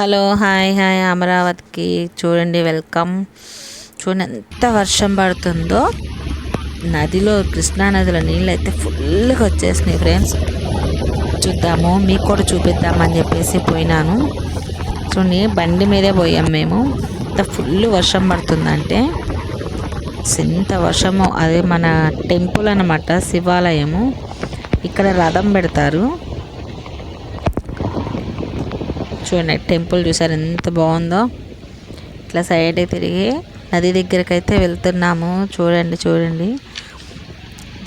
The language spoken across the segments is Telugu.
హలో హాయ్ హాయ్ అమరావతికి చూడండి వెల్కమ్. చూడండి ఎంత వర్షం పడుతుందో. నదిలో కృష్ణా నదిలో నీళ్ళు అయితే ఫుల్గా వచ్చేసినాయి ఫ్రెండ్స్. చూద్దాము మీకు కూడా చూపిద్దామని చెప్పేసి పోయినాను. చూడండి బండి మీదే పోయాం మేము. ఎంత ఫుల్ వర్షం పడుతుందంటే. ఎంత వర్షము అదే మన టెంపుల్ అనమాట శివాలయము. ఇక్కడ రథం పెడతారు. చూడండి టెంపుల్ చూసారు ఎంత బాగుందో. ఇట్లా సైడ్ తిరిగి నది దగ్గరికి అయితే వెళ్తున్నాము. చూడండి చూడండి.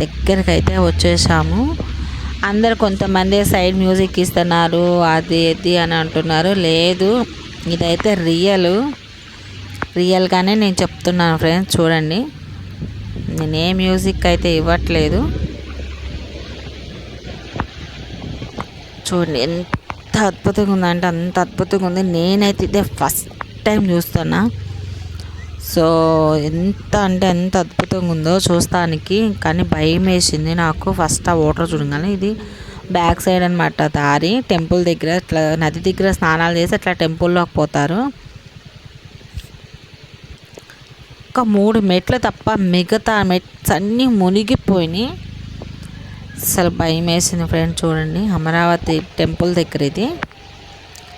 దగ్గరికి అయితే వచ్చేసాము. అందరు కొంతమంది సైడ్ మ్యూజిక్ ఇస్తున్నారు అది ఇది అని అంటున్నారు. లేదు ఇదైతే రియల్ రియల్గానే నేను చెప్తున్నాను ఫ్రెండ్స్ చూడండి. నేను ఏ మ్యూజిక్ అయితే ఇవ్వట్లేదు. చూడండి ఎంత ఎంత అద్భుతంగా ఉందంటే అంత అద్భుతంగా ఉంది నేనైతే ఇదే ఫస్ట్ టైం చూస్తున్నా. సో ఎంత అంటే ఎంత అద్భుతంగా ఉందో చూస్తానికి కానీ భయం వేసింది నాకు. ఫస్ట్ ఆ వాటర్ చూడగానే ఇది బ్యాక్ సైడ్ అనమాట దారి. టెంపుల్ దగ్గర ఇట్లా నది దగ్గర స్నానాలు చేసి అట్లా టెంపుల్లోకి పోతారు. ఒక మూడు మెట్లు తప్ప మిగతా మెట్స్ అన్నీ మునిగిపోయినాయి. అసలు భయం వేసింది ఫ్రెండ్ చూడండి. అమరావతి టెంపుల్ దగ్గర ఇది.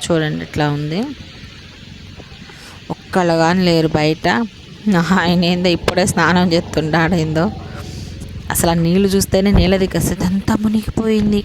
చూడండి ఇట్లా ఉంది. ఒక్కళ్ళు కానీ లేరు బయట. ఆయన ఏందో ఇప్పుడే స్నానం చేస్తుండాడేందో అసలు ఆ నీళ్ళు చూస్తేనే నీళ్ళ దగ్గర అంతా మునిగిపోయింది.